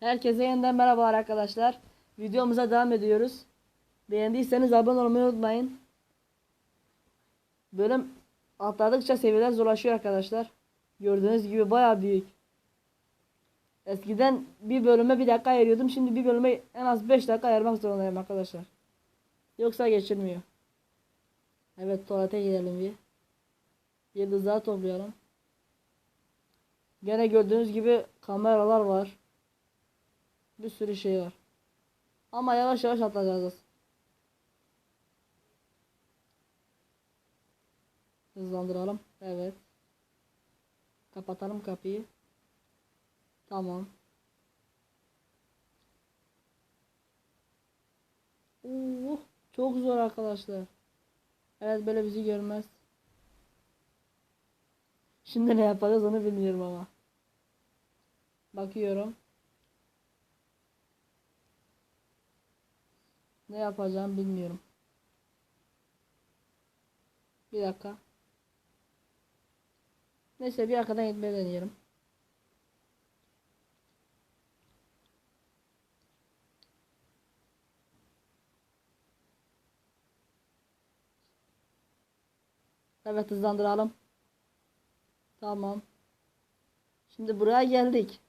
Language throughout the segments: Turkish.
Herkese yeniden merhabalar arkadaşlar. Videomuza devam ediyoruz. Beğendiyseniz abone olmayı unutmayın. Bölüm atladıkça seviyeler zorlaşıyor arkadaşlar. Gördüğünüz gibi bayağı büyük. Eskiden bir bölüme bir dakika ayırıyordum. Şimdi bir bölüme en az 5 dakika ayırmak zorundayım arkadaşlar. Yoksa geçilmiyor. Evet tuvalete gidelim bir. Yıldızları toplayalım. Gene gördüğünüz gibi kameralar var. Bir sürü şey var. Ama yavaş yavaş atlayacağız. Hızlandıralım. Evet. Kapatalım kapıyı. Tamam. Oo, çok zor arkadaşlar. Evet böyle bizi görmez. Şimdi ne yapacağız onu bilmiyorum ama. Bakıyorum. Ne yapacağım bilmiyorum. Bir dakika. Neyse bir arkadan gitmeye deneyelim. Evet hızlandıralım. Tamam. Şimdi buraya geldik.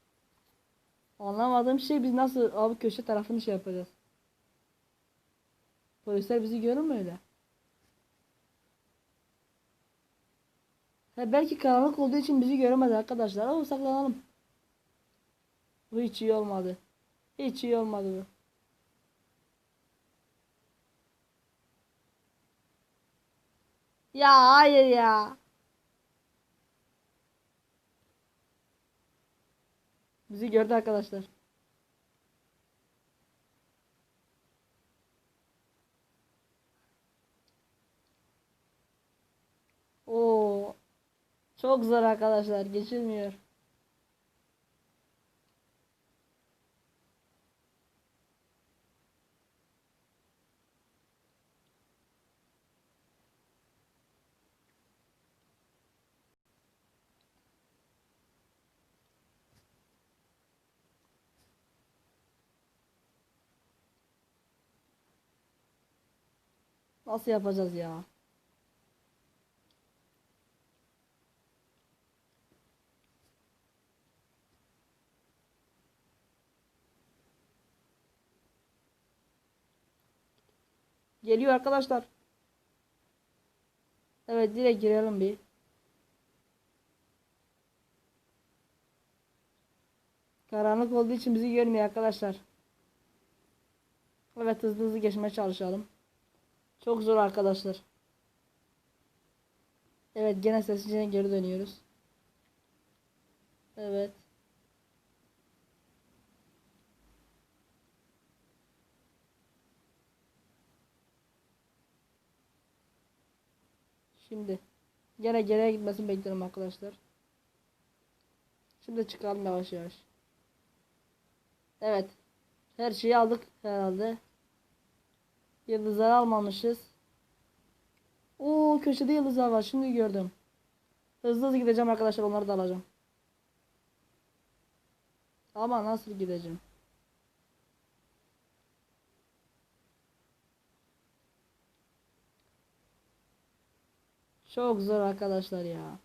Anlamadığım şey biz nasıl abi köşe tarafını şey yapacağız. Polisler bizi görür mü öyle? Ha, belki karanlık olduğu için bizi göremez arkadaşlar. Ama saklanalım. Bu hiç iyi olmadı. Hiç iyi olmadı bu. Ya hayır ya. Bizi gördü arkadaşlar. Oo. Çok zor arkadaşlar. Geçilmiyor. Nasıl yapacağız ya? Geliyor arkadaşlar. Evet direkt girelim bir. Karanlık olduğu için bizi görmüyor arkadaşlar. Evet hızlı hızlı geçmeye çalışalım. Çok zor arkadaşlar. Evet gene sessizce geri dönüyoruz. Evet. Şimdi gene geriye gitmesini bekliyorum arkadaşlar. Şimdi çıkalım yavaş yavaş. Evet. Her şeyi aldık herhalde. Yıldızları almamışız. Oo köşede yıldızlar var. Şimdi gördüm. Hızlı hızlı gideceğim arkadaşlar. Onları da alacağım. Ama nasıl gideceğim? Çok zor arkadaşlar ya.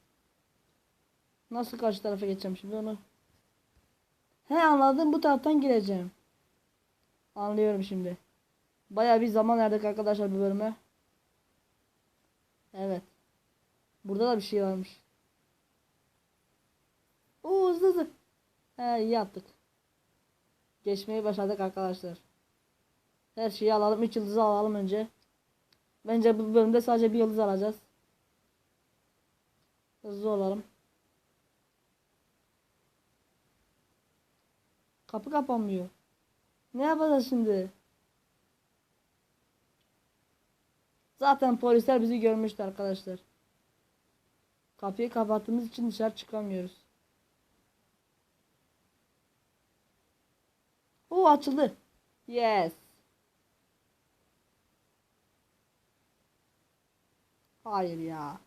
Nasıl karşı tarafa geçeceğim şimdi onu? He anladım bu taraftan gireceğim. Anlıyorum şimdi. Baya bir zaman verdik arkadaşlar bu bölüme. Evet. Burada da bir şey varmış. Oo hızlı hızlı. He iyi yaptık. Geçmeyi başardık arkadaşlar. Her şeyi alalım. 3 yıldızı alalım önce. Bence bu bölümde sadece bir yıldız alacağız. Hızlı olalım. Kapı kapanmıyor. Ne yapacağız şimdi? Zaten polisler bizi görmüştü arkadaşlar. Kapıyı kapattığımız için dışarı çıkamıyoruz. O açıldı. Yes. Hayır ya.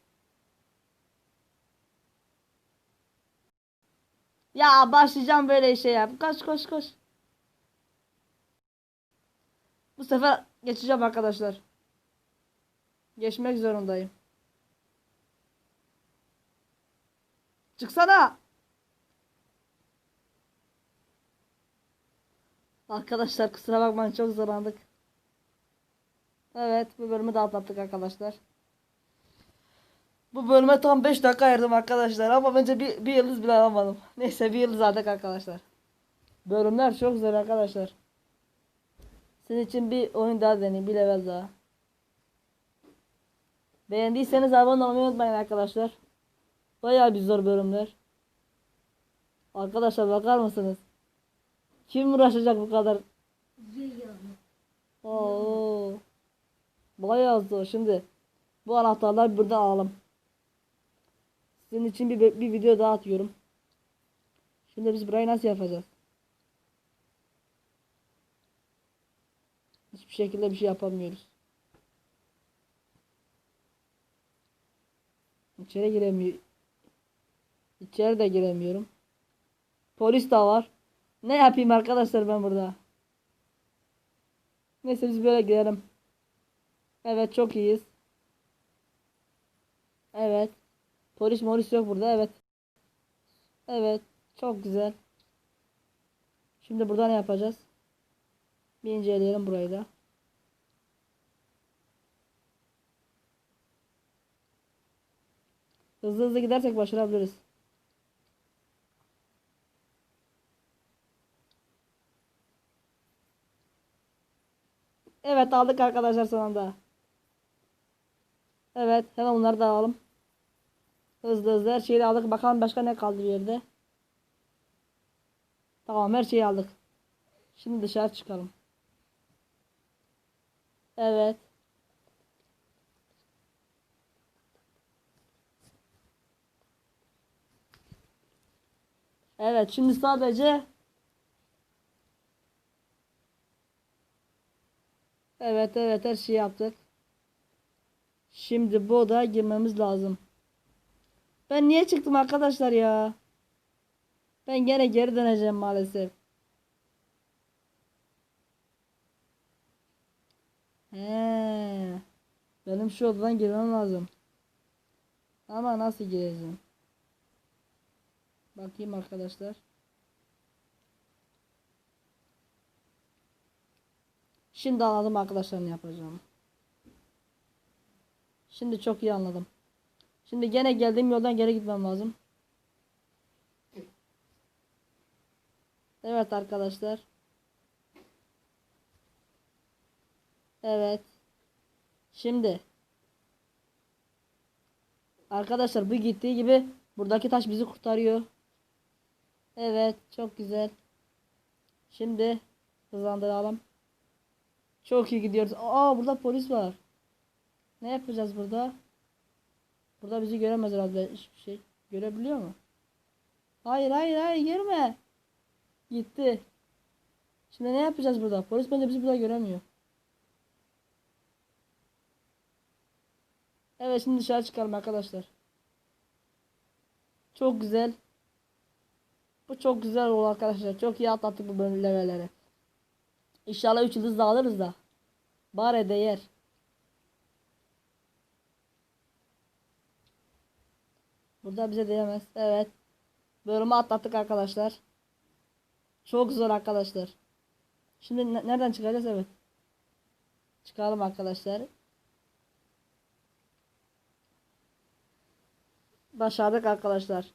Ya başlayacağım böyle şey yap. Koş koş koş. Bu sefer geçeceğim arkadaşlar. Geçmek zorundayım. Çıksana. Arkadaşlar kusura bakmayın çok zorlandık. Evet bu bölümü de atlattık arkadaşlar. Bu bölüme tam 5 dakika ayırdım arkadaşlar ama bence bir, bir yıldız bile alamadım. Neyse bir yıldız aldık arkadaşlar. Bölümler çok zor arkadaşlar. Sizin için bir oyun daha deneyim bir level daha. Beğendiyseniz abone olmayı unutmayın arkadaşlar. Bayağı bir zor bölümler. Arkadaşlar bakar mısınız? Kim uğraşacak bu kadar? Oo. Bayağı zor. Şimdi bu anahtarlar burada alalım. Sizin için bir, bir video daha atıyorum. Şimdi biz burayı nasıl yapacağız? Hiçbir şekilde bir şey yapamıyoruz. İçeri giremiyor. İçeri de giremiyorum. Polis de var. Ne yapayım arkadaşlar ben burada? Neyse biz böyle gidelim. Evet çok iyiyiz. Evet. Polis moris yok burada evet. Evet. Çok güzel. Şimdi burada ne yapacağız? Bir inceleyelim burayı da. Hızlı hızlı gidersek başarabiliriz. Evet aldık arkadaşlar sonunda. Evet hemen bunları da alalım. Hızlı hızlı her şeyi aldık. Bakalım başka ne kaldı bir yerde. Tamam her şeyi aldık. Şimdi dışarı çıkalım. Evet. Evet şimdi sadece Evet evet her şeyi yaptık. Şimdi bu odaya girmemiz lazım. Ben niye çıktım arkadaşlar ya? Ben gene geri döneceğim maalesef. He. Benim şu odadan girmem lazım. Ama nasıl gireceğim? Bakayım arkadaşlar. Şimdi anladım arkadaşlar ne yapacağım. Şimdi çok iyi anladım. Şimdi gene geldiğim yoldan geri gitmem lazım. Evet arkadaşlar. Evet. Şimdi. Arkadaşlar bu gittiği gibi buradaki taş bizi kurtarıyor. Evet çok güzel. Şimdi hızlandıralım. Çok iyi gidiyoruz. Aa burada polis var. Ne yapacağız burada? Burada bizi göremez herhalde hiçbir şey. Görebiliyor mu? Hayır hayır hayır girme. Gitti. Şimdi ne yapacağız burada? Polis bence bizi burada göremiyor. Evet şimdi dışarı çıkalım arkadaşlar. Çok güzel. Bu çok güzel oldu arkadaşlar. Çok iyi atlattık bu bölüm. İnşallah 3 yıldız da alırız da. Bari değer. Burada bize değmez. Evet. Bölümü atlattık arkadaşlar. Çok zor arkadaşlar. Şimdi ne- nereden çıkacağız? Evet. Çıkalım arkadaşlar. Başardık arkadaşlar.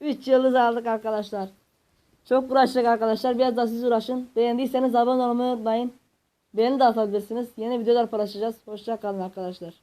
3 yıldız aldık arkadaşlar. Çok uğraştık arkadaşlar. Biraz da siz uğraşın. Beğendiyseniz abone olmayı unutmayın. Beğeni de atabilirsiniz. Yeni videolar paylaşacağız. Hoşça kalın arkadaşlar.